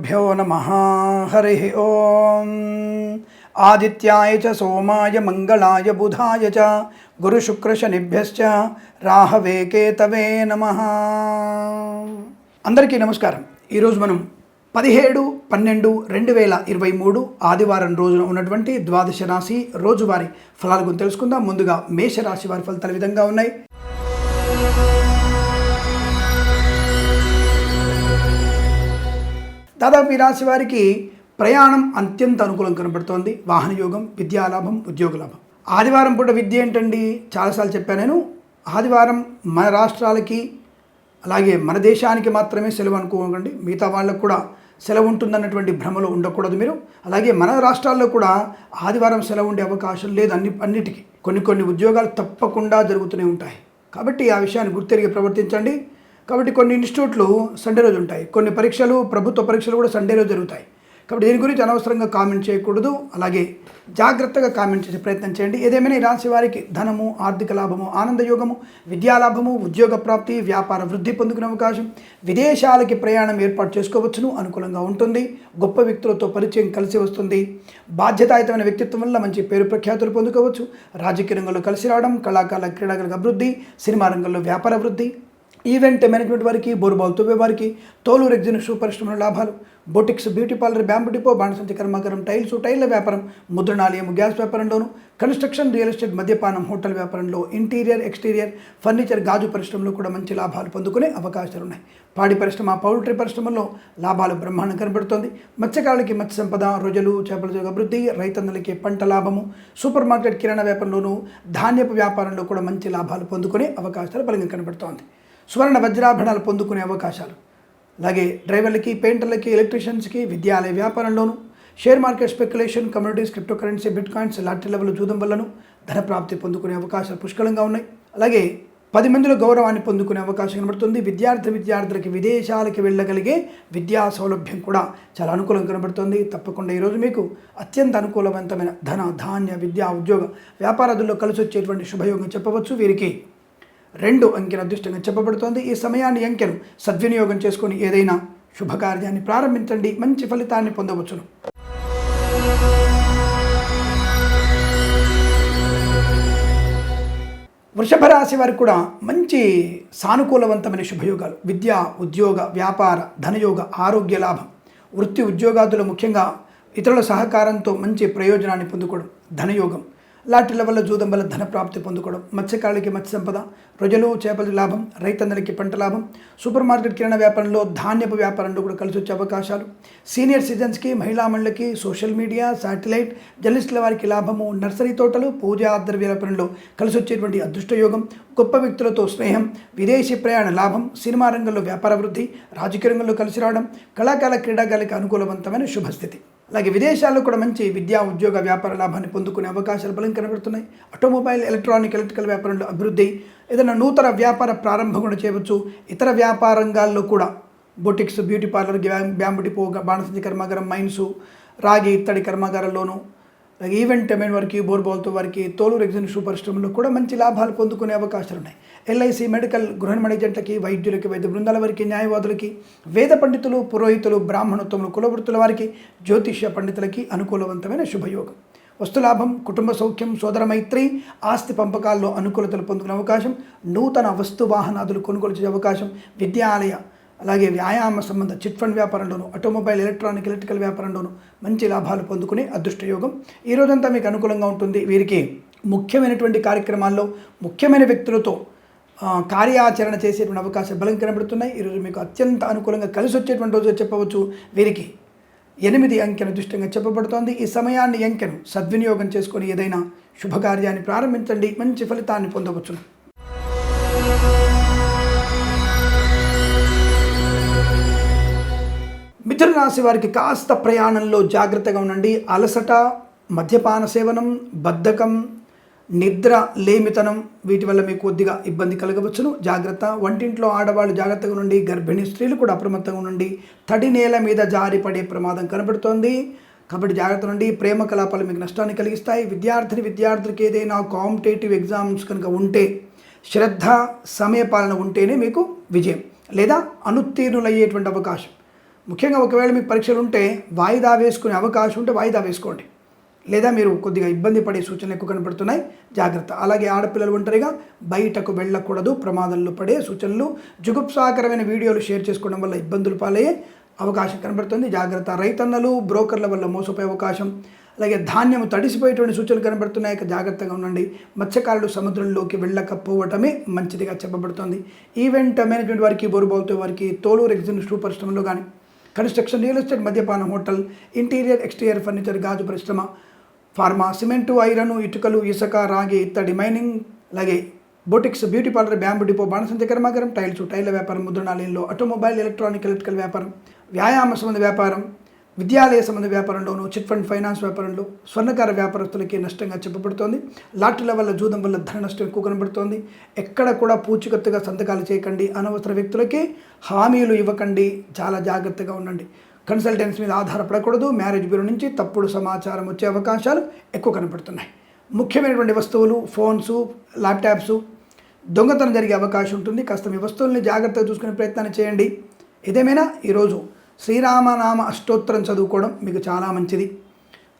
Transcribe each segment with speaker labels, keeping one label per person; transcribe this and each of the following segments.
Speaker 1: శ్రీగురుభ్యో నమ హరి ఓం. ఆదిత్యాయ చ సోమాయ మంగళాయ బుధాయ చ గురుశుక్రశనిభ్యశ్చ రాహవే కేతవే నమ. అందరికీ నమస్కారం. ఈరోజు మనం పదిహేడు పన్నెండు రెండు వేల ఇరవై మూడు ఆదివారం రోజున ఉన్నటువంటి ద్వాదశ రాశి రోజువారి ఫలాల గురించి తెలుసుకుందాం. ముందుగా మేషరాశి వారి ఫలితాలు విధంగా ఉన్నాయి? దాదాపు ఈ రాశి వారికి ప్రయాణం అత్యంత అనుకూలం కనబడుతోంది. వాహన యోగం విద్యాలాభం ఉద్యోగ లాభం. ఆదివారం పూట విద్య ఏంటండి? చాలాసార్లు చెప్పాను నేను. ఆదివారం మన రాష్ట్రాలకి అలాగే మన దేశానికి మాత్రమే సెలవు అనుకోకండి. మిగతా వాళ్ళకు కూడా సెలవు ఉంటుందన్నటువంటి భ్రమలో ఉండకూడదు మీరు. అలాగే మన రాష్ట్రాల్లో కూడా ఆదివారం సెలవు ఉండే అవకాశం లేదు అన్ని అన్నిటికీ. కొన్ని కొన్ని ఉద్యోగాలు తప్పకుండా జరుగుతూనే ఉంటాయి. కాబట్టి ఆ విషయాన్ని గుర్తెరిగి ప్రవర్తించండి. కాబట్టి కొన్ని ఇన్స్టిట్యూట్లు సండే రోజు ఉంటాయి. కొన్ని పరీక్షలు ప్రభుత్వ పరీక్షలు కూడా సండే రోజు జరుగుతాయి. కాబట్టి దీని గురించి అనవసరంగా కామెంట్ చేయకూడదు. అలాగే జాగ్రత్తగా కామెంట్ చేసే ప్రయత్నం చేయండి. ఏదేమైనా ఈ రాశి వారికి ధనము ఆర్థిక లాభము ఆనందయోగము విద్యాలాభము ఉద్యోగ ప్రాప్తి వ్యాపార వృద్ధి పొందుకునే అవకాశం విదేశాలకి ప్రయాణం ఏర్పాటు చేసుకోవచ్చును అనుకూలంగా ఉంటుంది. గొప్ప వ్యక్తులతో పరిచయం కలిసి వస్తుంది. బాధ్యతాయుతమైన వ్యక్తిత్వం వల్ల మంచి పేరు ప్రఖ్యాతులు పొందుకోవచ్చు. రాజకీయ రంగంలో కలిసి రావడం కళాకారుల క్రీడాకారుల అభివృద్ధి సినిమా రంగంలో వ్యాపార వృద్ధి ఈవెంట్ మేనేజ్మెంట్ వారికి బోరుబాల్ తువ్వే వారికి తోలు రెగ్జిన్ షూ పరిశ్రమల లాభాలు boutiques beauty parlour bamboo depot బాణసంచి కర్మాగారం టైల్స్ టైళ్ళ వ్యాపారం ముద్రణాలయం గ్యాస్ వ్యాపారంలోను కన్స్ట్రక్షన్ రియల్ ఎస్టేట్ మద్యపానం హోటల్ వ్యాపారంలో ఇంటీరియర్ ఎక్స్టీరియర్ ఫర్నిచర్ గాజు పరిశ్రమలో కూడా మంచి లాభాలు పొందుకునే అవకాశాలు ఉన్నాయి. పాడి పరిశ్రమ పౌల్ట్రీ పరిశ్రమలో లాభాలు బ్రహ్మాండం కనబడుతోంది. మత్స్యకారులకి మత్స్య సంపద రొజలు చేపల అభివృద్ధి రైతన్నలకి పంట లాభము సూపర్ మార్కెట్ కిరాణా వ్యాపారంలోనూ ధాన్యపు వ్యాపారంలో కూడా మంచి లాభాలు పొందుకునే అవకాశాలు బలంగా కనబడుతోంది. సువర్ణ వజ్రాభరణాలు పొందుకునే అవకాశాలు. అలాగే డ్రైవర్లకి పెయింటర్లకి ఎలక్ట్రీషియన్స్కి విద్యాలయ వ్యాపారంలోను share market speculation communities crypto currency bitcoins lottery level జూదం వల్లను ధన ప్రాప్తి పొందుకునే అవకాశాలు పుష్కలంగా ఉన్నాయి. అలాగే పది మందిలో గౌరవాన్ని పొందుకునే అవకాశం కనబడుతుంది. విద్యార్థి విద్యార్థులకి విదేశాలకి వెళ్ళగలిగే విద్యా సౌలభ్యం కూడా చాలా అనుకూలం కనబడుతుంది. తప్పకుండా ఈరోజు మీకు అత్యంత అనుకూలవంతమైన ధన ధాన్య విద్యా ఉద్యోగ వ్యాపారాదుల్లో కలిసి వచ్చేటువంటి శుభయోగం చెప్పవచ్చు. వీరికి రెండు అంకెల అదృష్టంగా చెప్పబడుతోంది. ఈ సమయాన్ని అంకెను సద్వినియోగం చేసుకొని ఏదైనా శుభకార్యాన్ని ప్రారంభించండి. మంచి ఫలితాన్ని పొందవచ్చును. వృషభ రాశి వారికి కూడా మంచి సానుకూలవంతమైన శుభయోగాలు. విద్య ఉద్యోగ వ్యాపార ధనయోగ ఆరోగ్య లాభం. వృత్తి ఉద్యోగాదులు ముఖ్యంగా ఇతరుల సహకారంతో మంచి ప్రయోజనాన్ని పొందుకోవడం ధనయోగం. లాటరీల వల్ల జూదం వల్ల ధన ప్రాప్తి పొందుకోవడం మత్స్యకారులకి మత్స్య సంపద ప్రజలు చేపల లాభం రైతన్నలకి పంట లాభం సూపర్ మార్కెట్ కిరాణా వ్యాపారంలో ధాన్యపు వ్యాపారంలో కూడా కలిసి వచ్చే అవకాశాలు. సీనియర్ సిటిజన్స్కి మహిళామణులకి సోషల్ మీడియా శాటిలైట్ జర్నలిస్టుల వారికి లాభము నర్సరీ తోటలు పూజా ద్రవ్య వ్యాపారంలో కలిసి వచ్చేటువంటి అదృష్టయోగం గొప్ప వ్యక్తులతో స్నేహం విదేశీ ప్రయాణ లాభం సినిమా రంగంలో వ్యాపార వృద్ధి రాజకీయ రంగంలో కలిసి రావడం కళాకాల క్రీడాకారులకు అనుకూలవంతమైన శుభస్థితి. అలాగే విదేశాల్లో కూడా మంచి విద్యా ఉద్యోగ వ్యాపార లాభాన్ని పొందుకునే అవకాశాలు బలం కనబడుతున్నాయి. ఆటోమొబైల్ ఎలక్ట్రానిక్ ఎలక్ట్రికల్ వ్యాపారంలో అభివృద్ధి ఏదైనా నూతన వ్యాపార ప్రారంభం కూడా చేయవచ్చు. ఇతర వ్యాపార రంగాల్లో కూడా boutiques beauty parlour bamboo depot బాణసంచి కర్మాగారం మైన్స్ రాగి ఇత్తడి కర్మాగారంలోనూ అలాగే ఈవెంట్ ఎమెన్ వారికి బోర్బాల్తో వారికి తోలు రెగ్జిన్ షూ పరిశ్రమలో కూడా మంచి లాభాలు పొందుకునే అవకాశాలు ఉన్నాయి ఎల్ఐసి మెడికల్ గృహ మేనేజెంట్లకి వైద్యులకి వైద్య బృందాల వారికి న్యాయవాదులకి వేద పండితులు పురోహితులు బ్రాహ్మణోత్తములు కులవృత్తుల వారికి జ్యోతిష్య పండితులకి అనుకూలవంతమైన శుభయోగం. వస్తులాభం కుటుంబ సౌఖ్యం సోదర మైత్రి ఆస్తి పంపకాల్లో అనుకూలతలు పొందుకునే అవకాశం నూతన వస్తు వాహనాదులు కొనుగోలు చేసే అవకాశం విద్యాలయ అలాగే వ్యాయామ సంబంధ చిట్ ఫండ్ వ్యాపారంలోను ఆటోమొబైల్ ఎలక్ట్రానిక్ ఎలక్ట్రికల్ వ్యాపారంలోను మంచి లాభాలు పొందుకునే అదృష్టయోగం ఈ రోజంతా మీకు అనుకూలంగా ఉంటుంది. వీరికి ముఖ్యమైనటువంటి కార్యక్రమాల్లో ముఖ్యమైన వ్యక్తులతో కార్యాచరణ చేసేటువంటి అవకాశం బలం కనబడుతున్నాయి. ఈరోజు మీకు అత్యంత అనుకూలంగా కలిసి వచ్చేటువంటి రోజు చెప్పవచ్చు. వీరికి ఎనిమిది అంకెను దృష్టంగా చెప్పబడుతోంది. ఈ సమయాన్ని అంకెను సద్వినియోగం చేసుకొని ఏదైనా శుభకార్యాన్ని ప్రారంభించండి. మంచి ఫలితాన్ని పొందవచ్చును. మిథున రాశి వారికి కాస్త ప్రయాణంలో జాగ్రత్తగా ఉండండి. అలసట మద్యపాన సేవనం బద్ధకం నిద్ర లేమితనం వీటి వల్ల మీకు కొద్దిగా ఇబ్బంది కలగవచ్చును. జాగ్రత్త. వంటింట్లో ఆడవాళ్ళు జాగ్రత్తగా ఉండండి. గర్భిణీ స్త్రీలు కూడా అప్రమత్తంగా ఉండండి. తడి నేల మీద జారిపడే ప్రమాదం కనబడుతోంది. కాబట్టి జాగ్రత్త నుండి ప్రేమ కలాపాలు మీకు నష్టాన్ని కలిగిస్తాయి. విద్యార్థిని విద్యార్థులకి ఏదైనా కాంపిటేటివ్ ఎగ్జామ్స్ కనుక ఉంటే శ్రద్ధ సమయపాలన ఉంటేనే మీకు విజయం లేదా అనుత్తీర్ణులయ్యేటువంటి అవకాశం. ముఖ్యంగా ఒకవేళ మీకు పరీక్షలు ఉంటే వాయిదా వేసుకునే అవకాశం ఉంటే వాయిదా వేసుకోండి. లేదా మీరు కొద్దిగా ఇబ్బంది పడే సూచనలు ఎక్కువ కనపడుతున్నాయి జాగ్రత్త. అలాగే ఆడపిల్లలు ఒంటరిగా బయటకు వెళ్ళకూడదు ప్రమాదంలో పడే సూచనలు. జుగుప్సాకరమైన వీడియోలు షేర్ చేసుకోవడం వల్ల ఇబ్బందులు పాలయ్యే అవకాశం కనబడుతుంది. జాగ్రత్త. రైతన్నలు బ్రోకర్ల వల్ల మోసపోయే అవకాశం. అలాగే ధాన్యం తడిసిపోయేటువంటి సూచనలు కనబడుతున్నాయి. జాగ్రత్తగా ఉండండి. మత్స్యకారులు సముద్రంలోకి వెళ్ళకపోవటమే మంచిదిగా చెప్పబడుతుంది. ఈవెంట్ మేనేజ్మెంట్ వారికి బోరుబావుతో వారికి తోలు రెగ్జిన్ సూపర్ పరిశ్రమలో కానీ కన్స్ట్రక్షన్ రియల్ ఎస్టేట్ మద్యపాన హోటల్ ఇంటీరియర్ ఎక్స్టీరియర్ ఫర్నిచర్ గాజు పరిశ్రమ ఫార్మా సిమెంటు ఐరన్ ఇటుకలు ఇసుక రాగి ఇత్తడి మైనింగ్ అలాగే boutiques beauty parlour bamboo depot బాణసంచ కర్మాగారం టైల్స్ టైర్ల వ్యాపారం ముద్రణాలయంలో ఆటోమొబైల్ ఎలక్ట్రానిక్ ఎలక్ట్రికల్ వ్యాపారం వ్యాయామ సంబంధ వ్యాపారం విద్యాలయ సంబంధ వ్యాపారంలోనూ చిట్ ఫండ్ ఫైనాన్స్ వ్యాపారంలో స్వర్ణకార వ్యాపారస్తులకి నష్టంగా చెప్పబడుతోంది. లాటరీల వల్ల జూదం వల్ల ధన నష్టం ఎక్కువ కనబడుతోంది. ఎక్కడ కూడా పూచికత్తుగా సంతకాలు చేయకండి. అనవసర వ్యక్తులకి హామీలు ఇవ్వకండి. చాలా జాగ్రత్తగా ఉండండి. కన్సల్టెన్స్ మీద ఆధారపడకూడదు. మ్యారేజ్ బ్యూరో నుంచి తప్పుడు సమాచారం వచ్చే అవకాశాలు ఎక్కువ కనపడుతున్నాయి ముఖ్యమైనటువంటి వస్తువులు ఫోన్స్ ల్యాప్టాప్స్ దొంగతనం జరిగే అవకాశం ఉంటుంది. కాస్త మీ వస్తువుల్ని జాగ్రత్తగా చూసుకునే ప్రయత్నాన్ని చేయండి. ఏదేమైనా ఈరోజు శ్రీరామనామ అష్టోత్తరం చదువుకోవడం మీకు చాలా మంచిది.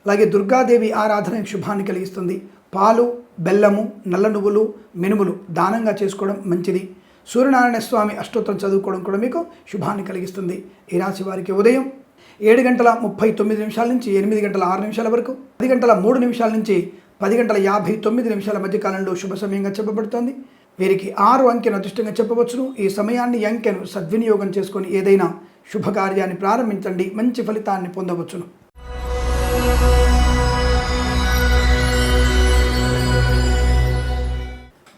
Speaker 1: అలాగే దుర్గాదేవి ఆరాధన శుభాన్ని కలిగిస్తుంది. పాలు బెల్లము నల్ల నువ్వులు మినుములు దానంగా చేసుకోవడం మంచిది. సూర్యనారాయణ స్వామి అష్టోత్తరం చదువుకోవడం కూడా మీకు శుభాన్ని కలిగిస్తుంది. ఈ రాశి వారికి ఉదయం ఏడు గంటల ముప్పై తొమ్మిది నిమిషాల నుంచి ఎనిమిది గంటల ఆరు నిమిషాల వరకు పది గంటల మూడు నిమిషాల నుంచి పది గంటల యాభై తొమ్మిది నిమిషాల మధ్య కాలంలో శుభ సమయంగా చెప్పబడుతోంది. వీరికి ఆరు అంకెను అదృష్టంగా చెప్పవచ్చును. ఈ సమయాన్ని అంకెను సద్వినియోగం చేసుకొని ఏదైనా శుభకార్యాన్ని ప్రారంభించండి. మంచి ఫలితాన్ని పొందవచ్చును.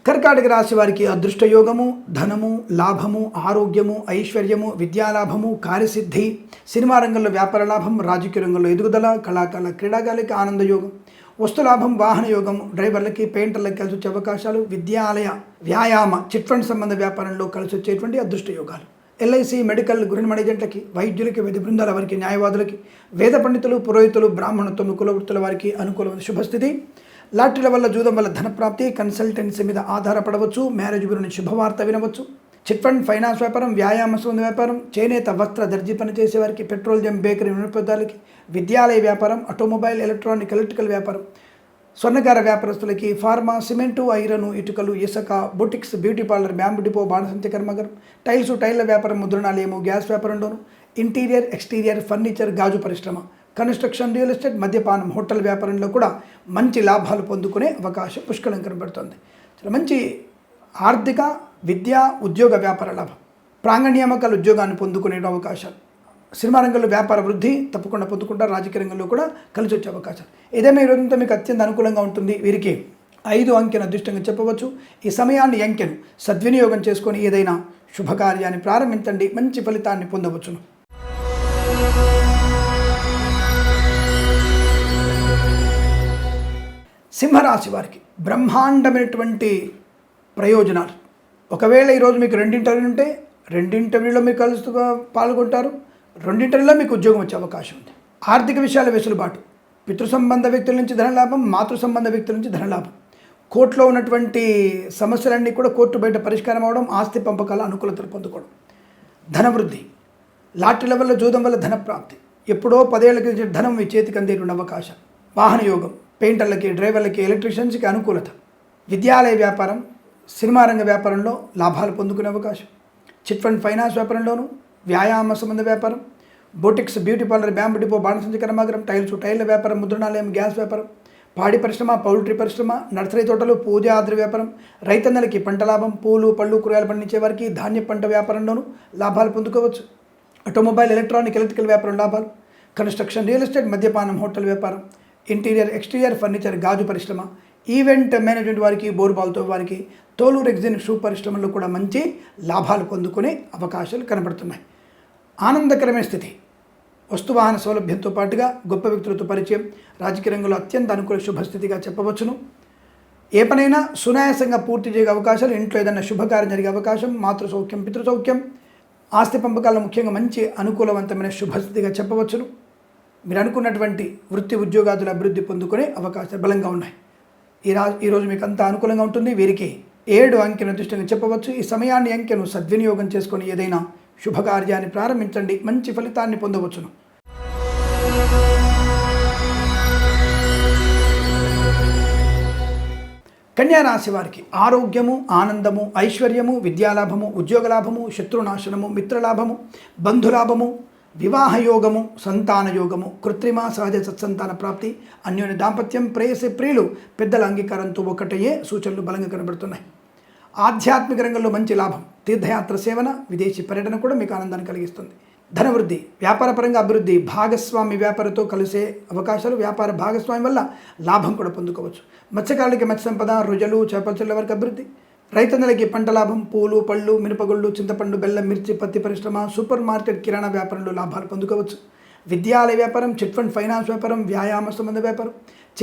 Speaker 1: కర్కాటక రాశి వారికి అదృష్టయోగము ధనము లాభము ఆరోగ్యము ఐశ్వర్యము విద్యాలాభము కార్యసిద్ధి సినిమా రంగంలో వ్యాపార లాభం రాజకీయ రంగంలో ఎదుగుదల కళాకారుల క్రీడాకారులకి ఆనందయోగం వస్తులాభం వాహన యోగం డ్రైవర్లకి పెయింటర్లకి కలిసి వచ్చే అవకాశాలు విద్యాలయ వ్యాయామ చిట్ ఫండ్ సంబంధ వ్యాపారంలో కలిసి వచ్చేటువంటి అదృష్ట యోగాలు ఎల్ఐసి మెడికల్ గృహ మేనేజెంట్లకి వైద్యులకి వైద్య బృందాల వారికి న్యాయవాదులకి వేద పండితులు పురోహితులు బ్రాహ్మణత్వం కులవృత్తుల వారికి అనుకూలమైన శుభస్థితి. లాటరీల వల్ల జూదం వల్ల ధనప్రాప్తి కన్సల్టెన్సీ మీద ఆధారపడవచ్చు మ్యారేజ్ గురించి శుభవార్త వినవచ్చు. చిట్ ఫండ్ ఫైనాన్స్ వ్యాపారం వ్యాయామ సంబంధ వ్యాపారం చేనేత వస్త్ర దర్జీ పనిచేసే వారికి పెట్రోలియం బేకరీ వినియోగదారులకి విద్యాలయ వ్యాపారం ఆటోమొబైల్ ఎలక్ట్రానిక్ ఎలక్ట్రికల్ వ్యాపారం స్వర్ణకార వ్యాపారస్తులకి ఫార్మా సిమెంటు ఐరను ఇటుకలు ఇసుక boutiques beauty parlour bamboo depot బాణసంతి కర్మగరం టైల్స్ టైల్ల వ్యాపారం ముద్రణాలయము గ్యాస్ వ్యాపారంలోను ఇంటీరియర్ ఎక్స్టీరియర్ ఫర్నిచర్ గాజు పరిశ్రమ కన్స్ట్రక్షన్ రియల్ ఎస్టేట్ మద్యపానం హోటల్ వ్యాపారంలో కూడా మంచి లాభాలు పొందుకునే అవకాశం పుష్కలం కనబడుతుంది చాలా మంచి ఆర్థిక విద్య ఉద్యోగ వ్యాపార లాభం ప్రాంగణ్యామకాల ఉద్యోగాన్ని పొందుకునే అవకాశాలు. సినిమా రంగంలో వ్యాపార వృద్ధి తప్పకుండా పొందుకుంటారు రాజకీయ రంగంలో కూడా కలిసి వచ్చే అవకాశాలు. ఏదైనా ఈ రోజంతా మీకు అత్యంత అనుకూలంగా ఉంటుంది వీరికి ఐదు అంకెను అదృష్టంగా చెప్పవచ్చు. ఈ సమయాన్ని అంకెను సద్వినియోగం చేసుకొని ఏదైనా శుభకార్యాన్ని ప్రారంభించండి మంచి ఫలితాన్ని పొందవచ్చును. సింహరాశి వారికి బ్రహ్మాండమైనటువంటి ప్రయోజనాలు. ఒకవేళ ఈరోజు మీకు రెండు ఇంటర్వ్యూలు ఉంటే రెండు ఇంటర్వ్యూలో మీరు కలుస్తూ పాల్గొంటారు. రెండింటిలో మీకు ఉద్యోగం వచ్చే అవకాశం ఉంది. ఆర్థిక విషయాల వెసులుబాటు. పితృ సంబంధ వ్యక్తుల నుంచి ధనలాభం మాతృ సంబంధ వ్యక్తుల నుంచి ధనలాభం కోర్టులో ఉన్నటువంటి సమస్యలన్నీ కూడా కోర్టు బయట పరిష్కారం అవడం ఆస్తి పంపకాల అనుకూలతలు పొందుకోవడం. ధనవృద్ధి. లాటరీల వల్ల జూదం వల్ల ధన ప్రాప్తి. ఎప్పుడో పదేళ్ళ క్రితం ధనం మీ చేతికి అందేటువంటి అవకాశం. వాహన యోగం. పెయింటర్లకి డ్రైవర్లకి ఎలక్ట్రీషియన్స్కి అనుకూలత. విద్యాలయ వ్యాపారం సినిమా రంగ వ్యాపారంలో లాభాలు పొందుకునే అవకాశం. చిట్ ఫండ్ ఫైనాన్స్ వ్యాపారంలోనూ వ్యాయామ సంబంధ వ్యాపారం boutiques beauty parlour bamboo depot బాణసంచి కర్మాగరం టైల్స్ టైర్ల వ్యాపారం ముద్రణాలయం గ్యాస్ వ్యాపారం పాడి పరిశ్రమ పౌల్ట్రీ పరిశ్రమ నర్సరీ తోటలు పూజ ఆద్ర వ్యాపారం రైతన్నలకి పంట లాభం పూలు పళ్ళు కూరగాయలు పండించే వారికి ధాన్య పంట వ్యాపారంలోనూ లాభాలు పొందుకోవచ్చు. ఆటోమొబైల్ ఎలక్ట్రానిక్ ఎలక్ట్రికల్ వ్యాపారం లాభాలు కన్స్ట్రక్షన్ రియల్ ఎస్టేట్ మద్యపానం హోటల్ వ్యాపారం ఇంటీరియర్ ఎక్స్టీరియర్ ఫర్నిచర్ గాజు పరిశ్రమ ఈవెంట్ మేనేజ్మెంట్ వారికి బోర్బాల్తో వారికి తోలు రెగ్జిన్ షూ పరిశ్రమలో కూడా మంచి లాభాలు పొందుకునే అవకాశాలు కనబడుతున్నాయి. ఆనందకరమైన స్థితి. వస్తువాహన సౌలభ్యంతో పాటుగా గొప్ప వ్యక్తులతో పరిచయం రాజకీయ రంగంలో అత్యంత అనుకూల శుభస్థితిగా చెప్పవచ్చును. ఏ పనైనా సునాయాసంగా పూర్తి చేయగల అవకాశాలు ఇంట్లో ఏదైనా శుభకార్యం జరిగే అవకాశం మాతృ సౌఖ్యం పితృ సౌఖ్యం ఆస్తి పంపకాల్లో ముఖ్యంగా మంచి అనుకూలవంతమైన శుభస్థితిగా చెప్పవచ్చును. మీరు అనుకున్నటువంటి వృత్తి ఉద్యోగాదుల అభివృద్ధి పొందుకునే అవకాశాలు బలంగా ఉన్నాయి. ఈ రా ఈరోజు మీకు అంతా అనుకూలంగా ఉంటుంది. వీరికి ఏడు అంకెను దృష్టిగా చెప్పవచ్చు. ఈ సమయాన్ని అంకెను సద్వినియోగం చేసుకొని ఏదైనా శుభకార్యాన్ని ప్రారంభించండి మంచి ఫలితాన్ని పొందవచ్చును. కన్యారాశి వారికి ఆరోగ్యము ఆనందము ఐశ్వర్యము విద్యాలాభము ఉద్యోగలాభము శత్రునాశనము మిత్రలాభము బంధులాభము వివాహ యోగము సంతాన యోగము కృత్రిమ సహజ సత్సంతాన ప్రాప్తి అన్యోన్య దాంపత్యం ప్రేయసి ప్రియులు పెద్దల అంగీకారంతో ఒకటయ్యే సూచనలు బలంగా కనబడుతున్నాయి. ఆధ్యాత్మిక రంగంలో మంచి లాభం తీర్థయాత్ర సేవన విదేశీ పర్యటన కూడా మీకు ఆనందాన్ని కలిగిస్తుంది. ధనవృద్ధి వ్యాపారపరంగా అభివృద్ధి భాగస్వామి వ్యాపారతో కలిసే అవకాశాలు వ్యాపార భాగస్వామి వల్ల లాభం కూడా పొందుకోవచ్చు. మత్స్యకారులకి మత్స్య సంపద రుజలు చేపల చెల్ల వరకు అభివృద్ధి. రైతన్నలకి పంట లాభం పూలు పళ్ళు మినపగుళ్ళు చింతపండు బెల్లం మిర్చి పత్తి పరిశ్రమ సూపర్ మార్కెట్ కిరాణా వ్యాపారంలో లాభాలు పొందుకోవచ్చు. విద్యాలయ వ్యాపారం చిట్ ఫండ్ ఫైనాన్స్ వ్యాపారం వ్యాయామ సంబంధ వ్యాపారం.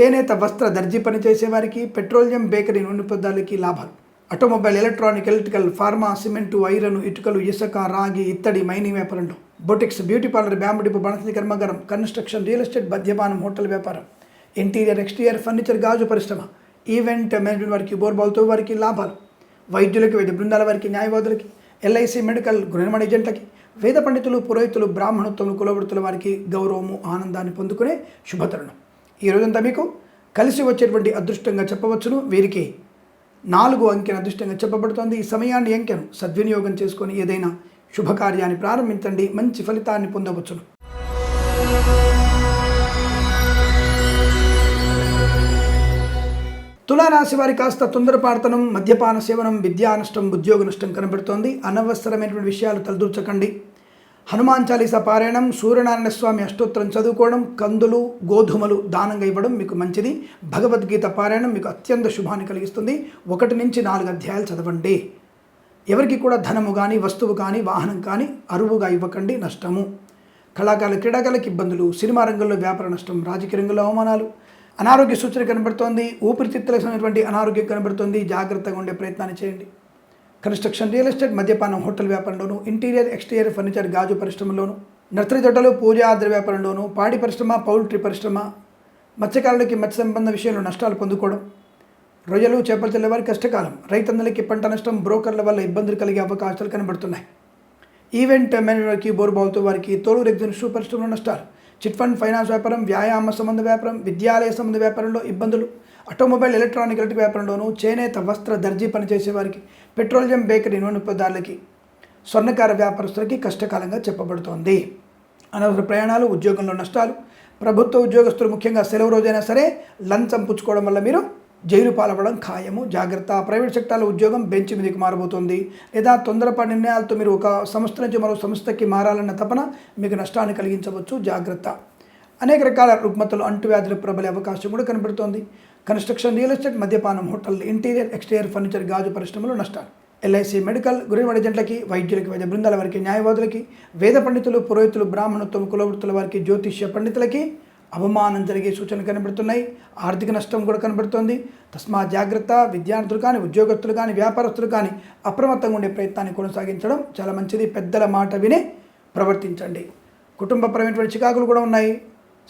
Speaker 1: చేనేత వస్త్ర దర్జీ పనిచేసే వారికి పెట్రోలియం బేకరీ నూనె పదార్థాలకి లాభాలు. Automobile electronic electrical pharma cement iron ఇటుకలు ఇసుక రాగి ఇత్తడి మైనింగ్ వ్యాపారంలో. బొటిక్స్ బ్యూటీ పార్లర్ బ్యాంబు బణతి కర్మగారం కన్స్ట్రక్షన్ రియల్ ఎస్టేట్ మద్యపానం హోటల్ వ్యాపారం. ఇంటీరియర్ ఎక్స్టీరియర్ ఫర్నిచర్ గాజు పరిశ్రమ. ఈవెంట్ మేనేజ్మెంట్ వారికి బోర్బాల్తో వారికి లాభాలు. వైద్యులకి వైద్య బృందాల వారికి న్యాయవాదులకి ఎల్ఐసి మెడికల్ గృహనిర్మాణ ఏజెంట్లకి వేద పండితులు పురోహితులు బ్రాహ్మణోత్తములు కులవృత్తుల వారికి గౌరవము ఆనందాన్ని పొందుకునే శుభతరుణం. ఈ రోజంతా మీకు కలిసి వచ్చేటువంటి అదృష్టంగా చెప్పవచ్చును. వీరికి నాలుగు అంకెను అదృష్టంగా చెప్పబడుతోంది. ఈ సమయాన్ని అంకెను సద్వినియోగం చేసుకొని ఏదైనా శుభకార్యాన్ని ప్రారంభించండి. మంచి ఫలితాన్ని పొందవచ్చును. తులారాశి వారి కాస్త తొందరపాడతనం మద్యపాన సేవనం విద్యా నష్టం ఉద్యోగ నష్టం కనబడుతోంది. అనవసరమైనటువంటి విషయాలు తలదూర్చకండి. హనుమాన్ చాలీస పారాయణం సూర్యనారాయణ స్వామి అష్టోత్తరం చదువుకోవడం కందులు గోధుమలు దానంగా ఇవ్వడం మీకు మంచిది. భగవద్గీత పారాయణం మీకు అత్యంత శుభాన్ని కలిగిస్తుంది. ఒకటి నుంచి నాలుగు అధ్యాయాలు చదవండి. ఎవరికి కూడా ధనము కానీ వస్తువు కానీ వాహనం కానీ అరువుగా ఇవ్వకండి నష్టము. కళాకారుల క్రీడాకారులకు ఇబ్బందులు సినిమా రంగంలో వ్యాపార నష్టం రాజకీయ రంగంలో అవమానాలు. అనారోగ్య సూచన కనబడుతోంది ఊపిరితిత్తులకు సంబంధించినటువంటి అనారోగ్యం కనబడుతోంది. జాగ్రత్తగా ఉండే ప్రయత్నాన్ని చేయండి. కన్స్ట్రక్షన్ రియల్ ఎస్టేట్ మద్యపానం హోటల్ వ్యాపారంలోను ఇంటీరియర్ ఎక్స్టీరియర్ ఫర్నిచర్ గాజు పరిశ్రమలోను నర్సరీ తోటలు ఆదర వ్యాపారంలోను పాడి పరిశ్రమ పౌల్ట్రీ పరిశ్రమ మత్స్యకారులకి మత్స్య సంబంధ విషయంలో నష్టాలు పొందుకోవడం రొయ్యలు చేపలు చెల్లేవారి కష్టకాలం రైతన్నలకి పంట నష్టం బ్రోకర్ల వల్ల ఇబ్బందులు కలిగే అవకాశాలు కనబడుతున్నాయి. ఈవెంట్ మేనేజర్కి బోర్బావుతో వారికి తోలు రెగ్జిన్ షూ పరిశ్రమలో నష్టాలు చిట్ ఫండ్ ఫైనాన్స్ వ్యాపారం వ్యాయామ సంబంధ వ్యాపారం విద్యాలయ సంబంధ వ్యాపారంలో ఇబ్బందులు ఆటోమొబైల్ ఎలక్ట్రానిక్ ఎలక్ట్రిక్ వ్యాపారంలోనూ చేనేత వస్త్ర దర్జీ పనిచేసే వారికి పెట్రోలియం బేకరీ నూనె పదార్థాలకి స్వర్ణకార వ్యాపారస్తులకి కష్టకాలంగా చెప్పబడుతోంది. అనవసర ప్రయాణాలు ఉద్యోగంలో నష్టాలు ప్రభుత్వ ఉద్యోగస్తులు ముఖ్యంగా సెలవు రోజైనా సరే లంచం పుచ్చుకోవడం వల్ల మీరు జైలు పాలవడం ఖాయము. జాగ్రత్త. ప్రైవేట్ సెక్టార్లో ఉద్యోగం బెంచ్ మీదకి మారబోతుంది. లేదా తొందరపడి నిర్ణయాలతో మీరు ఒక సంస్థ నుంచి మరో సంస్థకి మారాలన్న తపన మీకు నష్టాన్ని కలిగించవచ్చు. జాగ్రత్త. అనేక రకాల రుగ్మతలు అంటువ్యాధులు ప్రబలే అవకాశం కూడా కనబడుతోంది. కన్స్ట్రక్షన్ రియల్ ఎస్టేట్ మద్యపానం హోటల్ ఇంటీరియర్ ఎక్స్టీరియర్ ఫర్నిచర్ గాజు పరిశ్రమలు నష్టాలు. ఎల్ఐసి మెడికల్ గృహ ఏజెంట్లకి వైద్యులకి వైద్య బృందాల వారికి న్యాయవాదులకి వేద పండితులు పురోహితులు బ్రాహ్మణత్వం కులవృత్తుల వారికి జ్యోతిష్య పండితులకి అవమానం జరిగే సూచనలు కనబడుతున్నాయి. ఆర్థిక నష్టం కూడా కనబడుతోంది. తస్మా జాగ్రత్త విద్యార్థులు కానీ ఉద్యోగస్తులు కానీ వ్యాపారస్తులు కానీ అప్రమత్తంగా ఉండే ప్రయత్నాన్ని కొనసాగించడం చాలా మంచిది. పెద్దల మాట విని ప్రవర్తించండి. కుటుంబపరమైనటువంటి చికాకులు కూడా ఉన్నాయి.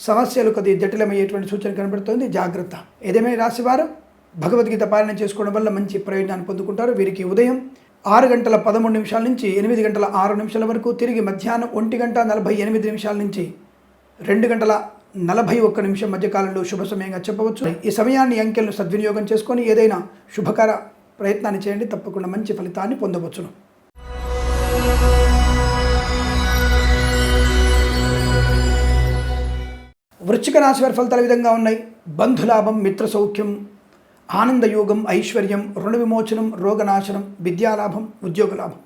Speaker 1: సమస్యలు కొద్ది జటిలమయ్యేటువంటి సూచన కనబడుతోంది. జాగ్రత్త. ఏదేమైనా రాశివారు? భగవద్గీత పాలన చేసుకోవడం వల్ల మంచి ప్రయోజనాన్ని పొందుకుంటారు. వీరికి ఉదయం ఆరు గంటల పదమూడు నిమిషాల నుంచి ఎనిమిది గంటల ఆరు నిమిషాల వరకు తిరిగి మధ్యాహ్నం ఒంటి గంట నలభై ఎనిమిది నిమిషాల నుంచి రెండు గంటల నలభై ఒక్క నిమిషం మధ్యకాలంలో శుభ సమయంగా చెప్పవచ్చు. ఈ సమయాన్ని అంకెలను సద్వినియోగం చేసుకొని ఏదైనా శుభకర ప్రయత్నాన్ని చేయండి. తప్పకుండా మంచి ఫలితాన్ని పొందవచ్చును. వృశ్చిక రాశి వారి ఫలితాలు విధంగా ఉన్నాయి? బంధులాభం మిత్ర సౌఖ్యం ఆనందయోగం ఐశ్వర్యం రుణ విమోచనం రోగనాశనం విద్యాలాభం ఉద్యోగ లాభం.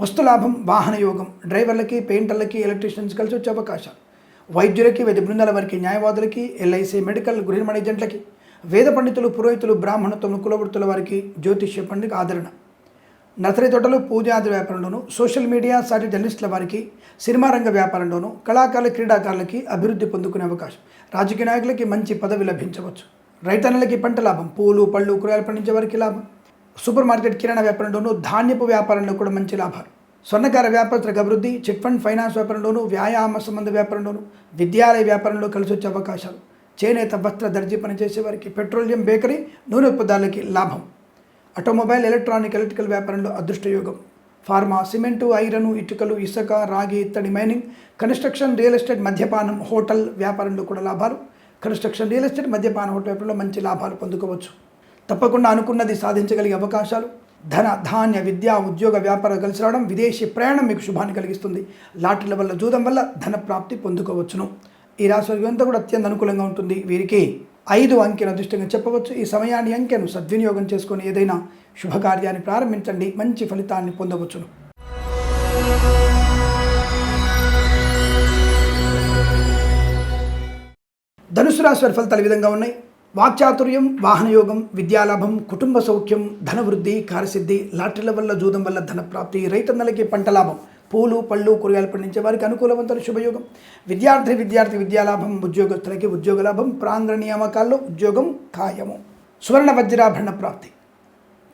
Speaker 1: వస్తులాభం వాహన యోగం. డ్రైవర్లకి పెయింటర్లకి ఎలక్ట్రీషియన్స్ కలిసి వచ్చే అవకాశాలు. వైద్యులకి వైద్య బృందాల వారికి న్యాయవాదులకి ఎల్ఐసి మెడికల్ గృహ నిర్మాణ ఏజెంట్లకి వేద పండితులు పురోహితులు బ్రాహ్మణత్వం కులవృత్తుల వారికి జ్యోతిష్య పండుగ ఆదరణ. నర్సరీ తోటలు పూజాది వ్యాపారంలోను సోషల్ మీడియా సాటి జర్నలిస్టుల వారికి సినిమా రంగ వ్యాపారంలోనూ కళాకారుల క్రీడాకారులకి అభివృద్ధి పొందుకునే అవకాశం. రాజకీయ నాయకులకి మంచి పదవి లభించవచ్చు. రైతన్నలకి పంట లాభం. పూలు పళ్ళు కూరగాయలు పండించే వారికి లాభం. సూపర్ మార్కెట్ కిరాణా వ్యాపారంలోనూ ధాన్యపు వ్యాపారంలో కూడా మంచి లాభాలు. స్వర్ణకార వ్యాపారస్తులకు అభివృద్ధి చిట్ ఫండ్ ఫైనాన్స్ వ్యాపారంలోను వ్యాయామ సంబంధ వ్యాపారంలోను విద్యాలయ వ్యాపారంలో కలిసి వచ్చే అవకాశాలు. చేనేత వస్త్ర దర్జీ పనిచేసే వారికి పెట్రోలియం బేకరీ నూనె ఉత్పత్తులకి లాభం. ఆటోమొబైల్ ఎలక్ట్రానిక్ ఎలక్ట్రికల్ వ్యాపారంలో అదృష్టయోగం. ఫార్మా సిమెంటు ఐరను ఇటుకలు ఇసుక రాగి ఇత్తడి మైనింగ్ కన్స్ట్రక్షన్ రియల్ ఎస్టేట్ మద్యపానం హోటల్ వ్యాపారంలో కూడా లాభాలు. కన్స్ట్రక్షన్ రియల్ ఎస్టేట్ మద్యపాన హోటల్ వ్యాపారంలో మంచి లాభాలు పొందుకోవచ్చు. తప్పకుండా అనుకున్నది సాధించగలిగే అవకాశాలు. ధన ధాన్య విద్య ఉద్యోగ వ్యాపారం కలిసి రావడం విదేశీ ప్రయాణం మీకు శుభాన్ని కలిగిస్తుంది. లాటరీల వల్ల జూదం వల్ల ధన ప్రాప్తి పొందుకోవచ్చును. ఈ రాశి వారికి అంతా కూడా అత్యంత అనుకూలంగా ఉంటుంది. వీరికి ఐదు అంకెను అదృష్టంగా చెప్పవచ్చు. ఈ సమయాన్ని అంకెను సద్వినియోగం చేసుకొని ఏదైనా శుభకార్యాన్ని ప్రారంభించండి. మంచి ఫలితాన్ని పొందవచ్చును. ధనుసు రాశి వారి ఫలితాలు విధంగా ఉన్నాయి. వాక్చాతుర్యం వాహనయోగం విద్యాలాభం కుటుంబ సౌఖ్యం ధనవృద్ధి కార్యసిద్ధి లాటరీల వల్ల జూదం వల్ల ధన ప్రాప్తి రైతన్నలకి పంట లాభం పూలు పళ్ళు కూరగాయలు పండించే వారికి అనుకూలవంతుల శుభయోగం. విద్యార్థి విద్యార్థి విద్యాలాభం ఉద్యోగస్తులకి ఉద్యోగ లాభం ప్రాంగణ నియామకాల్లో ఉద్యోగం ఖాయము. సువర్ణ వజ్రాభరణ ప్రాప్తి.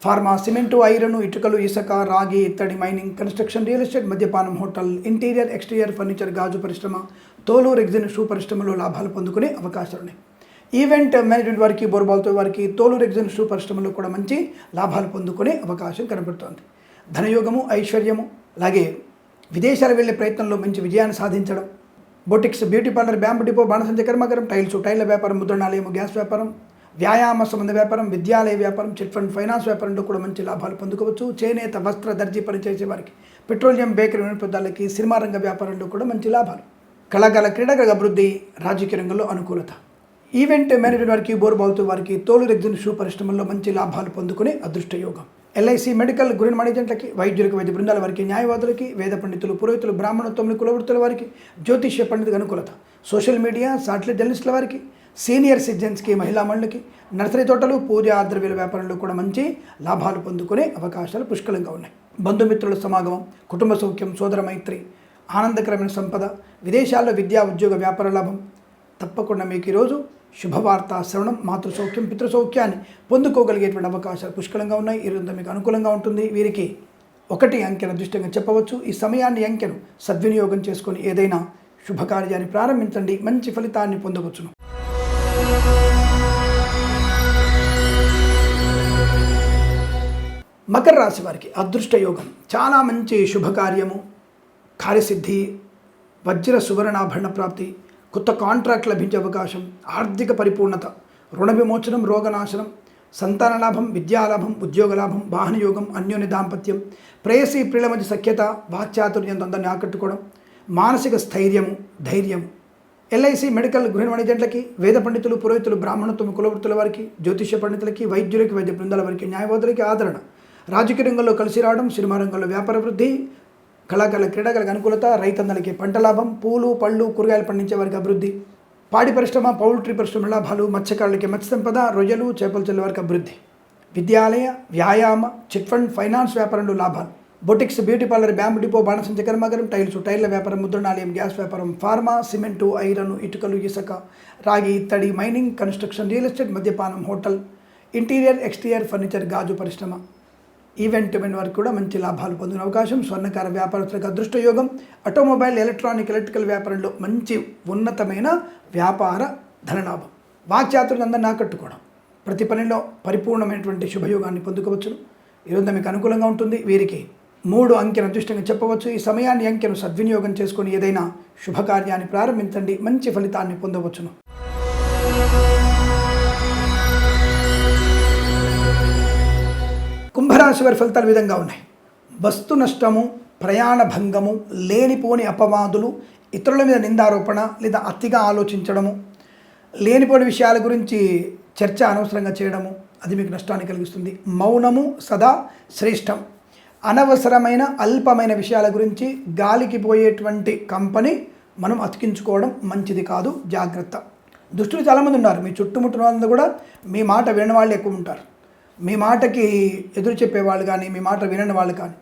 Speaker 1: ఫార్మా సిమెంటు ఐరను ఇటుకలు ఇసుక రాగి ఇత్తడి మైనింగ్ కన్స్ట్రక్షన్ రియల్ ఎస్టేట్ మద్యపానం హోటల్ ఇంటీరియర్ ఎక్స్టీరియర్ ఫర్నిచర్ గాజు పరిశ్రమ తోలు రెగ్జిన్ షూ పరిశ్రమలో లాభాలు పొందుకునే అవకాశాలు ఉన్నాయి. ఈవెంట్ మేనేజ్మెంట్ వారికి బోర్బాల్తో వారికి తోలు రెగ్జిన్ షూ పరిశ్రమలో కూడా మంచి లాభాలు పొందుకునే అవకాశం కనబడుతోంది. ధనయోగము ఐశ్వర్యము అలాగే విదేశాలు వెళ్ళే ప్రయత్నంలో మంచి విజయాన్ని సాధించడం. Boutiques beauty parlour bamboo depot బాణసంచ కర్మకరం టైల్స్ టైల్ల వ్యాపారం ముద్రణాలయము గ్యాస్ వ్యాపారం వ్యాయామ సంబంధ వ్యాపారం విద్యాలయ వ్యాపారం చిట్ ఫండ్ ఫైనాన్స్ వ్యాపారంలో కూడా మంచి లాభాలు పొందుకోవచ్చు. చేనేత వస్త్ర దర్జీ పనిచేసే వారికి పెట్రోలియం బేకరీ వినియోగదారులకి సినిమా రంగ వ్యాపారంలో కూడా మంచి లాభాలు. కళాకాల క్రీడాగల అభివృద్ధి రాజకీయ రంగంలో అనుకూలత. ఈవెంట్ మేనేజ్మెంట్ వారికి బోర్బావుతూ వారికి తోలు రెగ్జిన్ షూ పరిశ్రమల్లో మంచి లాభాలు పొందుకునే అదృష్టయోగం. ఎల్ఐసి మెడికల్ గురిన మణిజెంట్లకి వైద్యులకు వైద్య బృందాల వారికి న్యాయవాదులకి వేద పండితులు పురోహితులు బ్రాహ్మణోత్తములు కులవృత్తుల వారికి జ్యోతిష్య పండితులకు అనుకూలత. సోషల్ మీడియా సాటిలైట్ జర్నలిస్టుల వారికి సీనియర్ సిటిజన్స్కి మహిళా మండలికి నర్సరీ తోటలు పూజ ఆద్రవ్యుల వ్యాపారంలో కూడా మంచి లాభాలు పొందుకునే అవకాశాలు పుష్కలంగా ఉన్నాయి. బంధుమిత్రుల సమాగమం కుటుంబ సౌఖ్యం సోదర మైత్రి ఆనందకరమైన సంపద విదేశాల్లో విద్యా ఉద్యోగ వ్యాపార లాభం తప్పకుండా మీకు ఈరోజు శుభవార్త శ్రవణం మాతృసౌఖ్యం పితృసౌఖ్యాన్ని పొందుకోగలిగేటువంటి అవకాశాలు పుష్కలంగా ఉన్నాయి. ఈరోజు మీకు అనుకూలంగా ఉంటుంది. వీరికి ఒకటి అంకెను అదృష్టంగా చెప్పవచ్చు. ఈ సమయాన్ని అంకెను సద్వినియోగం చేసుకొని ఏదైనా శుభకార్యాన్ని ప్రారంభించండి. మంచి ఫలితాన్ని పొందవచ్చును. మకర రాశి వారికి అదృష్ట యోగం చాలా మంచి శుభకార్యము. కార్యసిద్ధి వజ్ర సువర్ణాభరణ ప్రాప్తి కొత్త కాంట్రాక్ట్ లభించే అవకాశం ఆర్థిక పరిపూర్ణత రుణ విమోచనం రోగనాశనం సంతాన లాభం విద్యాలాభం ఉద్యోగ లాభం వాహన యోగం అన్యోన్య దాంపత్యం ప్రేయసీ ప్రియుల మధ్య సఖ్యత వాచ్యాతుర్యంతో అందరిని ఆకట్టుకోవడం మానసిక స్థైర్యము ధైర్యము. ఎల్ఐసి మెడికల్ గృహ వాణిజ్యంట్లకి వేద పండితులు పురోహితులు బ్రాహ్మణత్వం కులవృత్తుల వారికి జ్యోతిష్య పండితులకి వైద్యులకి వైద్య బృందాల వారికి న్యాయవాదులకి ఆదరణ. రాజకీయ రంగంలో కలిసి రావడం సినిమా రంగంలో వ్యాపార వృద్ధి కళాకారుల క్రీడాకారులకు అనుకూలత రైతన్నలకి పంట లాభం పూలు పళ్ళు కూరగాయలు పండించే వారికి అభివృద్ధి. పాడి పరిశ్రమ పౌల్ట్రీ పరిశ్రమ లాభాలు మత్స్యకారులకి మత్స్య సంపద రొయ్యలు చేపలు చెల్లె వారికి అభివృద్ధి. విద్యాలయ వ్యాయామ చిట్ ఫండ్ ఫైనాన్స్ వ్యాపారంలో లాభాలు. Boutiques beauty parlour bamboo depot బాణసంచ కర్మాగారం టైల్స్ టైర్ల వ్యాపారం ముద్రణాలయం గ్యాస్ వ్యాపారం ఫార్మా సిమెంటు ఐరన్ ఇటుకలు ఇసుక రాగి ఇత్తడి మైనింగ్ కన్స్ట్రక్షన్ రియల్ ఎస్టేట్ మద్యపానం హోటల్ ఇంటీరియర్ ఎక్స్టీరియర్ ఫర్నిచర్ గాజు పరిశ్రమ. ఈవెంట్ వరకు కూడా మంచి లాభాలు పొందిన అవకాశం. స్వర్ణకార వ్యాపారస్తులకు అదృష్టయోగం. ఆటోమొబైల్ ఎలక్ట్రానిక్ ఎలక్ట్రికల్ వ్యాపారంలో మంచి ఉన్నతమైన వ్యాపార ధనలాభం. వాక్చాతుర్యం అందరిని ఆకట్టుకోవడం. ప్రతి పనిలో పరిపూర్ణమైనటువంటి శుభయోగాన్ని పొందుకోవచ్చు. ఈరోజు మీకు అనుకూలంగా ఉంటుంది. వీరికి మూడు అంకెను అదృష్టంగా చెప్పవచ్చు. ఈ సమయాన్ని అంకెను సద్వినియోగం చేసుకొని ఏదైనా శుభకార్యాన్ని ప్రారంభించండి. మంచి ఫలితాన్ని పొందవచ్చును. కుంభరాశి వారి ఫలితాలు విధంగా ఉన్నాయి. వస్తు నష్టము ప్రయాణ భంగము లేనిపోని అపవాదులు ఇతరుల మీద నిందారోపణ లేదా అతిగా ఆలోచించడము లేనిపోని విషయాల గురించి చర్చ అనవసరంగా చేయడము అది మీకు నష్టాన్ని కలిగిస్తుంది. మౌనము సదా శ్రేష్టం. అనవసరమైన అల్పమైన విషయాల గురించి గాలికి పోయేటువంటి కంపెనీ మనం అతికించుకోవడం మంచిది కాదు జాగ్రత్త. దుష్టులు చాలామంది ఉన్నారు. మీ చుట్టుముట్టిన వాళ్ళందరూ కూడా మీ మాట వినని వాళ్ళు ఎక్కువ ఉంటారు. మీ మాటకి ఎదురు చెప్పేవాళ్ళు కానీ మీ మాట వినని వాళ్ళు కానీ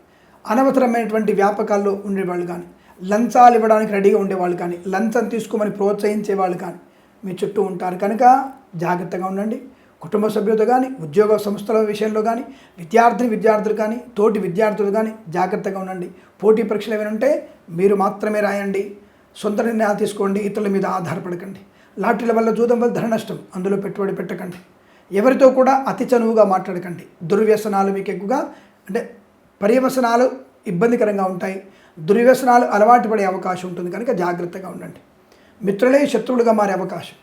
Speaker 1: అనవసరమైనటువంటి వ్యాపకాల్లో ఉండేవాళ్ళు కానీ లంచాలు ఇవ్వడానికి రెడీగా ఉండేవాళ్ళు కానీ లంచం తీసుకోమని ప్రోత్సహించే వాళ్ళు కానీ మీ చుట్టూ ఉంటారు. కనుక జాగ్రత్తగా ఉండండి. కుటుంబ సభ్యులతో కానీ ఉద్యోగ సంస్థల విషయంలో కానీ విద్యార్థిని విద్యార్థులు కానీ తోటి విద్యార్థులు కానీ జాగ్రత్తగా ఉండండి. పోటీ పరీక్షలు ఏమైనా ఉంటే మీరు మాత్రమే రాయండి. సొంత నిర్ణయాలు తీసుకోండి. ఇతరుల మీద ఆధారపడకండి. లాటరీల వల్ల జూదం వల్ల ధర నష్టం. అందులో పెట్టుబడి పెట్టకండి. ఎవరితో కూడా అతి చనువుగా మాట్లాడకండి. దుర్వ్యసనాలు మీకు ఎక్కువగా అంటే పర్యవసనాలు ఇబ్బందికరంగా ఉంటాయి. దుర్వ్యసనాలు అలవాటు పడే అవకాశం ఉంటుంది. కనుక జాగ్రత్తగా ఉండండి. మిత్రులే శత్రువులుగా మారే అవకాశం.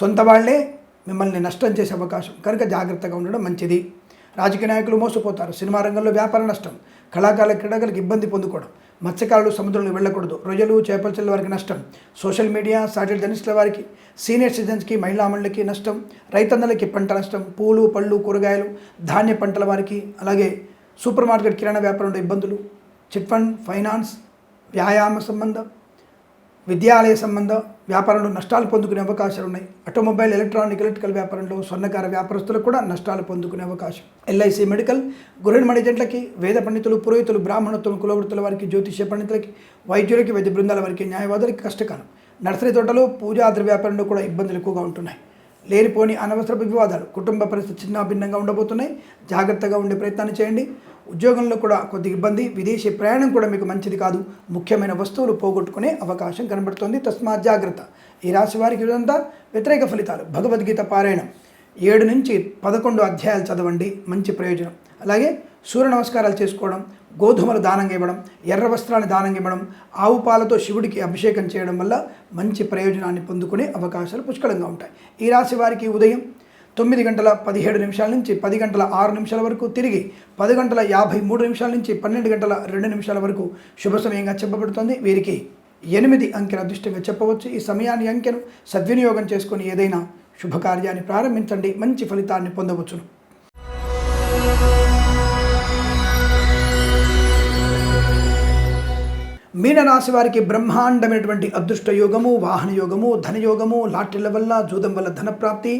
Speaker 1: సొంత వాళ్ళే మిమ్మల్ని నష్టం చేసే అవకాశం. కనుక జాగ్రత్తగా ఉండడం మంచిది. రాజకీయ నాయకులు మోసపోతారు. సినిమా రంగంలో వ్యాపార నష్టం కళాకారుల క్రీడాకులకు ఇబ్బంది పొందుకోవడం మత్స్యకారులు సముద్రంలో వెళ్ళకూడదు రొయ్యలు చేపల చెల్లెల వారికి నష్టం సోషల్ మీడియా సాటిలైట్ జర్నలిస్టుల వారికి సీనియర్ సిటిజన్స్కి మహిళా మండలికి నష్టం రైతన్నలకి పంట నష్టం పూలు పళ్ళు కూరగాయలు ధాన్య పంటల వారికి అలాగే సూపర్ మార్కెట్ కిరాణా వ్యాపారంలో ఇబ్బందులు చిట్ ఫండ్ ఫైనాన్స్ వ్యాయామ సంబంధం విద్యాలయ సంబంధ వ్యాపారంలో నష్టాలు పొందుకునే అవకాశాలు ఉన్నాయి. ఆటోమొబైల్ ఎలక్ట్రానిక్ ఎలక్ట్రికల్ వ్యాపారంలో స్వర్ణకార వ్యాపారస్తులకు కూడా నష్టాలు పొందుకునే అవకాశం. ఎల్ఐసి మెడికల్ గుర్రెమణి జంట్లకి వేద పండితులు పురోహితులు బ్రాహ్మణత్వం కులవృత్తుల వారికి జ్యోతిష్య పండితులకి వైద్యులకి వైద్య బృందాల వారికి న్యాయవాదులకి కష్టకాలం. నర్సరీ తోటలు పూజాద్ర వ్యాపారంలో కూడా ఇబ్బందులు ఎక్కువగా ఉంటున్నాయి. లేనిపోని అనవసరపు వివాదాలు కుటుంబ పరిస్థితి చిన్న భిన్నంగా ఉండబోతున్నాయి. జాగ్రత్తగా ఉండే ప్రయత్నాన్ని చేయండి. ఉద్యోగంలో కూడా కొద్ది ఇబ్బంది విదేశీ ప్రయాణం కూడా మీకు మంచిది కాదు. ముఖ్యమైన వస్తువులు పోగొట్టుకునే అవకాశం కనబడుతోంది. తస్మాత్ జాగ్రత్త. ఈ రాశి వారికి ఇదంతా వ్యతిరేక ఫలితాలు. భగవద్గీత పారాయణం. ఏడు నుంచి పదకొండు అధ్యాయాలు చదవండి. మంచి ప్రయోజనం. అలాగే సూర్య నమస్కారాలు చేసుకోవడం గోధుమలు దానంగా ఇవ్వడం ఎర్ర వస్త్రాన్ని దానంగా ఇవ్వడం ఆవు పాలతో శివుడికి అభిషేకం చేయడం వల్ల మంచి ప్రయోజనాన్ని పొందుకునే అవకాశాలు పుష్కలంగా ఉంటాయి. ఈ రాశి వారికి ఉదయం తొమ్మిది గంటల పదిహేడు నిమిషాల నుంచి పది గంటల ఆరు నిమిషాల వరకు తిరిగి పది గంటల యాభై మూడు నిమిషాల నుంచి పన్నెండు గంటల రెండు నిమిషాల వరకు శుభ సమయంగా చెప్పబడుతుంది. వీరికి ఎనిమిది అంకెల అదృష్టంగా చెప్పవచ్చు. ఈ సమయాన్ని అంకెను సద్వినియోగం చేసుకొని ఏదైనా శుభకార్యాన్ని ప్రారంభించండి. మంచి ఫలితాన్ని పొందవచ్చును. మీనరాశి వారికి బ్రహ్మాండమైనటువంటి అదృష్ట యోగము వాహన యోగము ధనయోగము లాటరీల వల్ల జూదం వల్ల ధనప్రాప్తి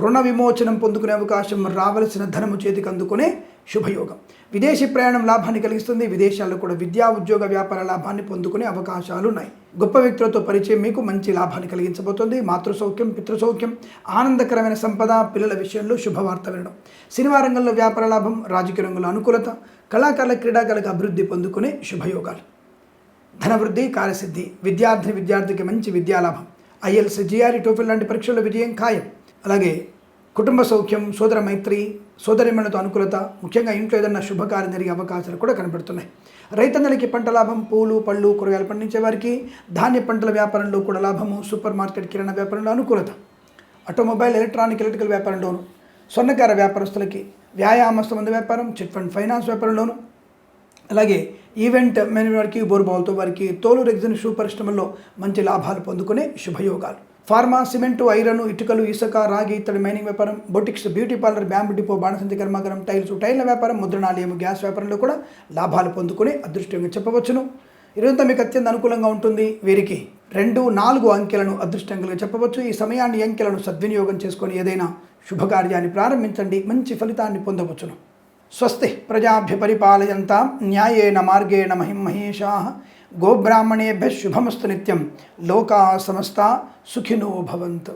Speaker 1: రుణ విమోచనం పొందుకునే అవకాశం రావలసిన ధనము చేతికి అందుకునే శుభయోగం. విదేశీ ప్రయాణం లాభాన్ని కలిగిస్తుంది విదేశాల్లో కూడా విద్యా ఉద్యోగ వ్యాపార లాభాన్ని పొందుకునే అవకాశాలు ఉన్నాయి. గొప్ప వ్యక్తులతో పరిచయం మీకు మంచి లాభాన్ని కలిగించబోతుంది. మాతృసౌఖ్యం పితృసౌఖ్యం ఆనందకరమైన సంపద పిల్లల విషయంలో శుభవార్త వినడం. సినిమా రంగంలో వ్యాపార లాభం రాజకీయ రంగంలో అనుకూలత కళాకారుల క్రీడాకారులకు అభివృద్ధి పొందుకునే శుభయోగాలు. ధనవృద్ధి కార్యసిద్ధి విద్యార్థిని విద్యార్థికి మంచి విద్యాలాభం. ఐఎల్స్ జిఆర్ఈ టోఫిల్ లాంటి పరీక్షల్లో విజయం ఖాయం. అలాగే కుటుంబ సౌఖ్యం సోదర మైత్రి సోదరిమణులతో అనుకూలత ముఖ్యంగా ఇంట్లో ఏదన్నా శుభకార్యం జరిగే అవకాశాలు కూడా కనబడుతున్నాయి. రైతన్నలకి పంట లాభం పూలు పళ్ళు కూరగాయలు పండించే వారికి ధాన్య పంటల వ్యాపారంలో కూడా లాభము సూపర్ మార్కెట్ కిరాణా వ్యాపారంలో అనుకూలత. ఆటోమొబైల్ ఎలక్ట్రానిక్ ఎలక్ట్రికల్ వ్యాపారంలోను స్వర్ణకార వ్యాపారస్తులకి వ్యాయామ సంబంధ వ్యాపారం చిట్ ఫండ్ ఫైనాన్స్ వ్యాపారంలోను అలాగే ఈవెంట్ మెను బోర్బాల్తో వారికి తోలు రెగ్జిన్ షూ పరిశ్రమల్లో మంచి లాభాలు పొందుకునే శుభయోగాలు. ఫార్మా సిమెంటు ఐరన్ ఇటుకలు ఇసుక రాగి ఇతడి మైనింగ్ వ్యాపారం boutiques beauty parlour bamboo depot బాణసంతి కర్మాగారం టైల్స్ టైర్ల వ్యాపారం ముద్రణాలయం గ్యాస్ వ్యాపారంలో కూడా లాభాలు పొందుకునే అదృష్టంగా చెప్పవచ్చును. ఇదంతా మీకు అత్యంత అనుకూలంగా ఉంటుంది. వీరికి రెండు నాలుగు అంకెలను అదృష్టంగా చెప్పవచ్చు. ఈ సమయాన్ని అంకెలను సద్వినియోగం చేసుకొని ఏదైనా శుభకార్యాన్ని ప్రారంభించండి. మంచి ఫలితాన్ని పొందవచ్చును. स्वस्ति प्रजाभ्य परिपालयन्ता न्यायेन मार्गेण महिं महेशाः गोब्राह्मणेभ्यः शुभमस्तु नित्यं लोकाः समस्ता सुखिनो भवन्तु।